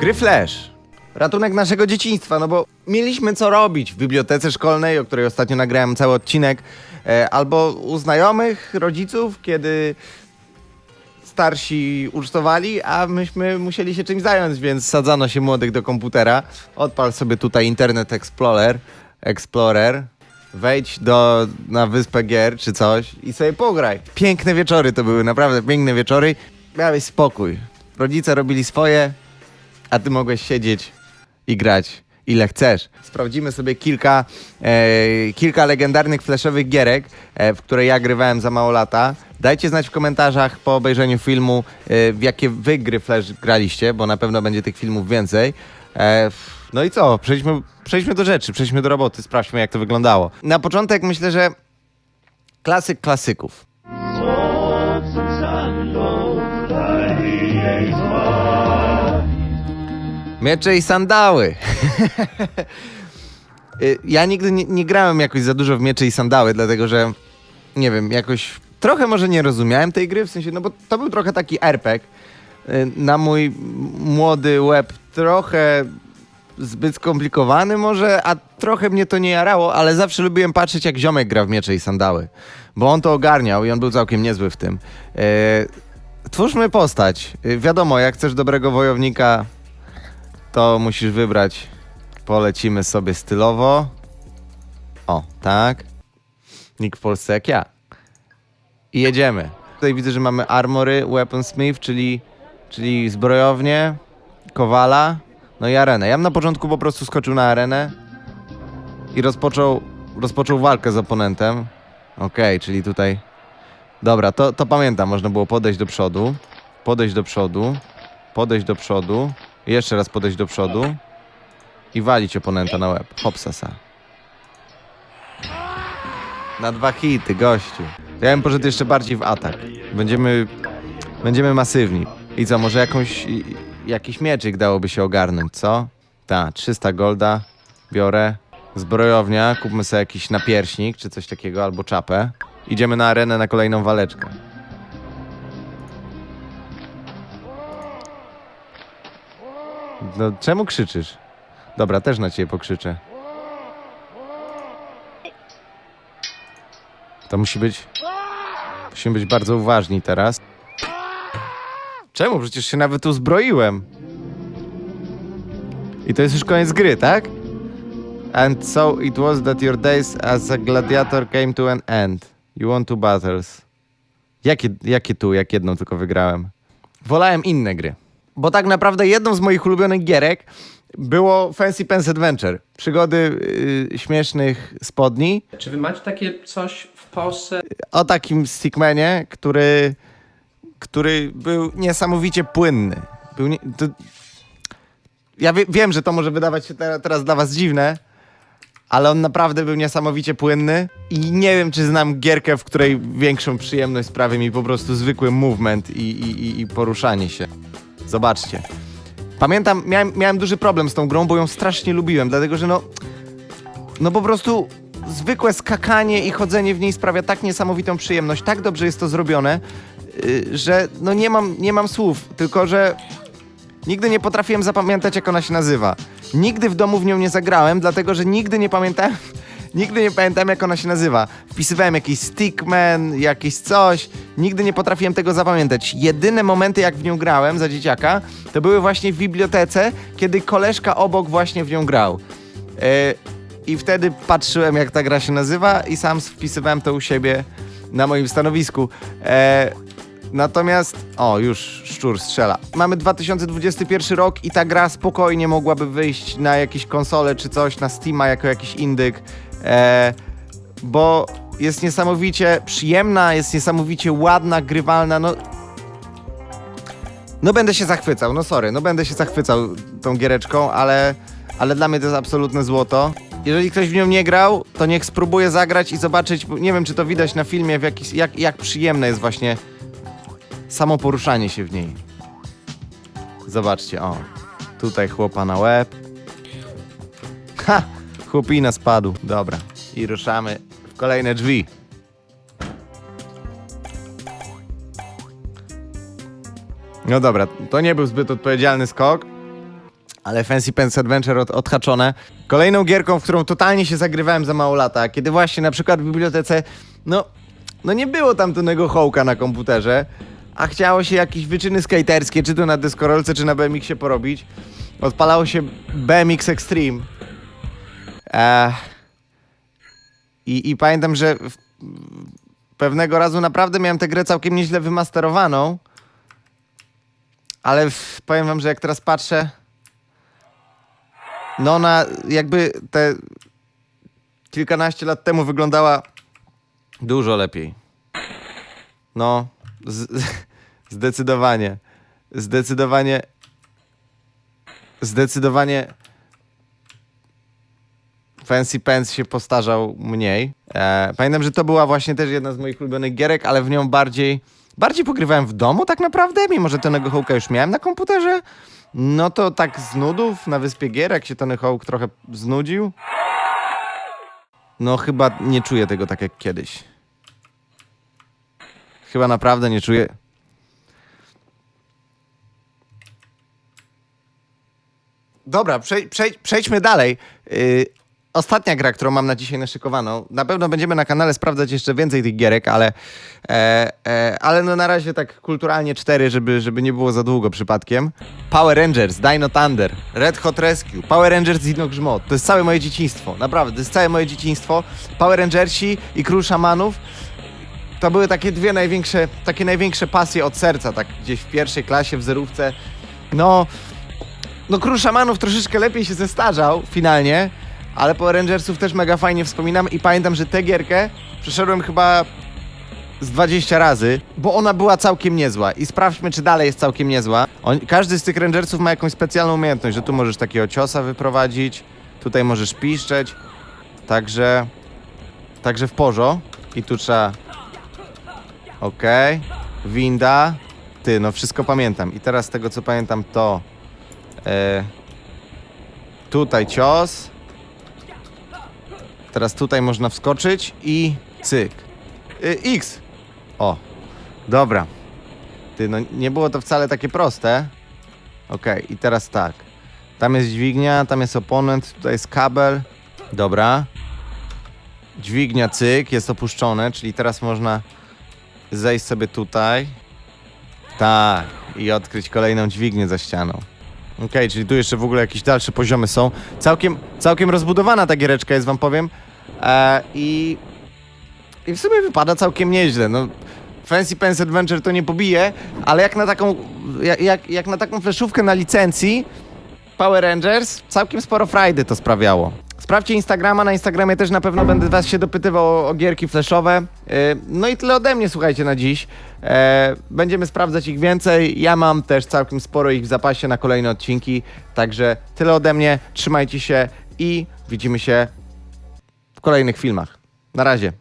Gry Flash. Ratunek naszego dzieciństwa, no bo mieliśmy co robić w bibliotece szkolnej, o której ostatnio nagrałem cały odcinek, e, albo u znajomych, rodziców, kiedy starsi ucztowali, a myśmy musieli się czymś zająć, więc sadzano się młodych do komputera. Odpal sobie tutaj Internet Explorer, Explorer, wejdź do, na wyspę gier czy coś i sobie pograj. Piękne wieczory to były, naprawdę piękne wieczory. Miałeś spokój. Rodzice robili swoje, a ty mogłeś siedzieć i grać ile chcesz. Sprawdzimy sobie kilka, e, kilka legendarnych flashowych gierek, e, w które ja grywałem za mało lata. Dajcie znać w komentarzach po obejrzeniu filmu, e, w jakie wy gry flash graliście, bo na pewno będzie tych filmów więcej. E, no i co? Przejdźmy, przejdźmy do rzeczy, przejdźmy do roboty, sprawdźmy jak to wyglądało. Na początek myślę, że klasyk klasyków. Miecze i sandały. Y, ja nigdy nie, nie grałem jakoś za dużo w miecze i sandały, dlatego że nie wiem, jakoś trochę może nie rozumiałem tej gry, w sensie, no bo to był trochę taki RPG. Y, Na mój młody łeb trochę zbyt skomplikowany może, a trochę mnie to nie jarało, ale zawsze lubiłem patrzeć jak ziomek gra w miecze i sandały, bo on to ogarniał i on był całkiem niezły w tym. Y, Twórzmy postać. Wiadomo, jak chcesz dobrego wojownika, to musisz wybrać. Polecimy sobie stylowo. O, tak. Nick w Polsce jak ja. I jedziemy. Tutaj widzę, że mamy armory, weaponsmith, czyli, czyli zbrojownię, kowala, no i arenę. Ja bym na początku po prostu skoczył na arenę i rozpoczął, rozpoczął walkę z oponentem. Okej, czyli tutaj... Dobra, to, to pamiętam. Można było podejść do przodu, podejść do przodu, podejść do przodu, jeszcze raz podejść do przodu i walić oponenta na łeb. Hopsasa. Na dwa hity, gościu. Ja bym poszedł jeszcze bardziej w atak. Będziemy, będziemy masywni. I co, może jakąś, jakiś mieczyk dałoby się ogarnąć, co? Ta, 300 golda biorę. Zbrojownia, kupmy sobie jakiś napierśnik czy coś takiego, albo czapę. Idziemy na arenę na kolejną waleczkę. No, czemu krzyczysz? Dobra, też na ciebie pokrzyczę. To musi być. Musimy być bardzo uważni teraz. Czemu? Przecież się nawet uzbroiłem. I to jest już koniec gry, tak? And so it was that your days as a gladiator came to an end. You won two battles. Jakie, jakie tu, jak jedną tylko wygrałem? Wolałem inne gry. Bo tak naprawdę jedną z moich ulubionych gierek było Fancy Pants Adventure. Przygody yy, śmiesznych spodni Czy wy macie takie coś w Polsce? o takim stickmanie, który, który był niesamowicie płynny. Był nie, to, ja wie, wiem, że to może wydawać się teraz, teraz dla was dziwne, ale on naprawdę był niesamowicie płynny i nie wiem, czy znam gierkę, w której większą przyjemność sprawi mi po prostu zwykły movement i, i, i poruszanie się. Zobaczcie. Pamiętam, miałem, miałem duży problem z tą grą, bo ją strasznie lubiłem, dlatego że no, no po prostu zwykłe skakanie i chodzenie w niej sprawia tak niesamowitą przyjemność, tak dobrze jest to zrobione, yy, że no nie mam, nie mam słów, tylko że nigdy nie potrafiłem zapamiętać jak ona się nazywa. Nigdy w domu w nią nie zagrałem, dlatego że nigdy nie pamiętałem, nigdy nie pamiętam jak ona się nazywa. Wpisywałem jakiś stickman, jakieś coś, nigdy nie potrafiłem tego zapamiętać. Jedyne momenty jak w nią grałem za dzieciaka, to były właśnie w bibliotece, kiedy koleżka obok właśnie w nią grał. Yy, i wtedy patrzyłem, jak ta gra się nazywa, i sam wpisywałem to u siebie na moim stanowisku. E, natomiast. O, już szczur strzela. Mamy 2021 rok i ta gra spokojnie mogłaby wyjść na jakieś konsole czy coś, na Steama jako jakiś indyk. E, bo jest niesamowicie przyjemna, jest niesamowicie ładna, grywalna. No, no będę się zachwycał, no sorry, no będę się zachwycał tą giereczką, ale, ale dla mnie to jest absolutne złoto. Jeżeli ktoś w nią nie grał, to niech spróbuje zagrać i zobaczyć, nie wiem czy to widać na filmie, w jak, jak przyjemne jest właśnie samo poruszanie się w niej. Zobaczcie, o, tutaj chłopa na łeb. Chłopina spadł, dobra. I ruszamy w kolejne drzwi. No dobra, to nie był zbyt odpowiedzialny skok, ale Fancy Pants Adventure od, odhaczone. Kolejną gierką, w którą totalnie się zagrywałem za mało lata, kiedy właśnie na przykład w bibliotece, no, no nie było tamtego hołka na komputerze, a chciało się jakieś wyczyny skaterskie, czy to na deskorolce, czy na BMX-ie porobić. Odpalało się BMX Extreme. Eee, i, I pamiętam, że w, pewnego razu naprawdę miałem tę grę całkiem nieźle wymasterowaną, ale w, powiem wam, że jak teraz patrzę, no ona jakby te kilkanaście lat temu wyglądała dużo lepiej. No, z, zdecydowanie. Zdecydowanie. Zdecydowanie. Fancy Pants się postarzał mniej. E, pamiętam, że to była właśnie też jedna z moich ulubionych gierek, ale w nią bardziej. Bardziej pogrywałem w domu tak naprawdę, mimo że Tony Hawk'a już miałem na komputerze. No to tak z nudów na wyspie gier, jak się Tony Hawk trochę znudził. No chyba nie czuję tego tak jak kiedyś. Chyba naprawdę nie czuję. Dobra, przej, przejdźmy dalej. Yy, ostatnia gra, którą mam na dzisiaj naszykowaną. Na pewno będziemy na kanale sprawdzać jeszcze więcej tych gierek, ale, e, e, ale no na razie tak kulturalnie cztery, żeby, żeby nie było za długo przypadkiem. Power Rangers, Dino Thunder, Red Hot Rescue, Power Rangers Dino Grzmot. To jest całe moje dzieciństwo. Naprawdę, to jest całe moje dzieciństwo. Power Rangersi i Król Szamanów to były takie dwie największe, takie największe pasje od serca, tak gdzieś w pierwszej klasie, w zerówce. No, no Król Szamanów troszeczkę lepiej się zestarzał finalnie, ale po Rangersów też mega fajnie wspominam i pamiętam, że tę gierkę przeszedłem chyba z 20 razy, bo ona była całkiem niezła i sprawdźmy, czy dalej jest całkiem niezła. On, każdy z tych Rangersów ma jakąś specjalną umiejętność, że tu możesz takiego ciosa wyprowadzić, tutaj możesz piszczeć, także, także w porzo i tu trzeba Okej. Winda. Ty, no wszystko pamiętam. I teraz z tego co pamiętam to. E, tutaj cios. Teraz tutaj można wskoczyć i cyk. Y, X. O. Dobra. Ty, no nie było to wcale takie proste. Okej, i teraz tak. Tam jest dźwignia, tam jest oponent, tutaj jest kabel. Dobra. Dźwignia, cyk, jest opuszczone, czyli teraz można zejść sobie tutaj. Tak. I odkryć kolejną dźwignię za ścianą. Okej, czyli tu jeszcze w ogóle jakieś dalsze poziomy są. Całkiem, całkiem rozbudowana ta giereczka jest, wam powiem. E, I... I w sumie wypada całkiem nieźle. No, Fancy Pants Adventure to nie pobije, ale jak na taką, jak, jak, jak na taką fleszówkę na licencji Power Rangers, całkiem sporo frajdy to sprawiało. Sprawdźcie Instagrama, na Instagramie też na pewno będę was się dopytywał o, o gierki flashowe. Yy, no i tyle ode mnie, słuchajcie, na dziś. E, będziemy sprawdzać ich więcej. Ja mam też całkiem sporo ich w zapasie na kolejne odcinki. Także tyle ode mnie. Trzymajcie się i widzimy się w kolejnych filmach. Na razie.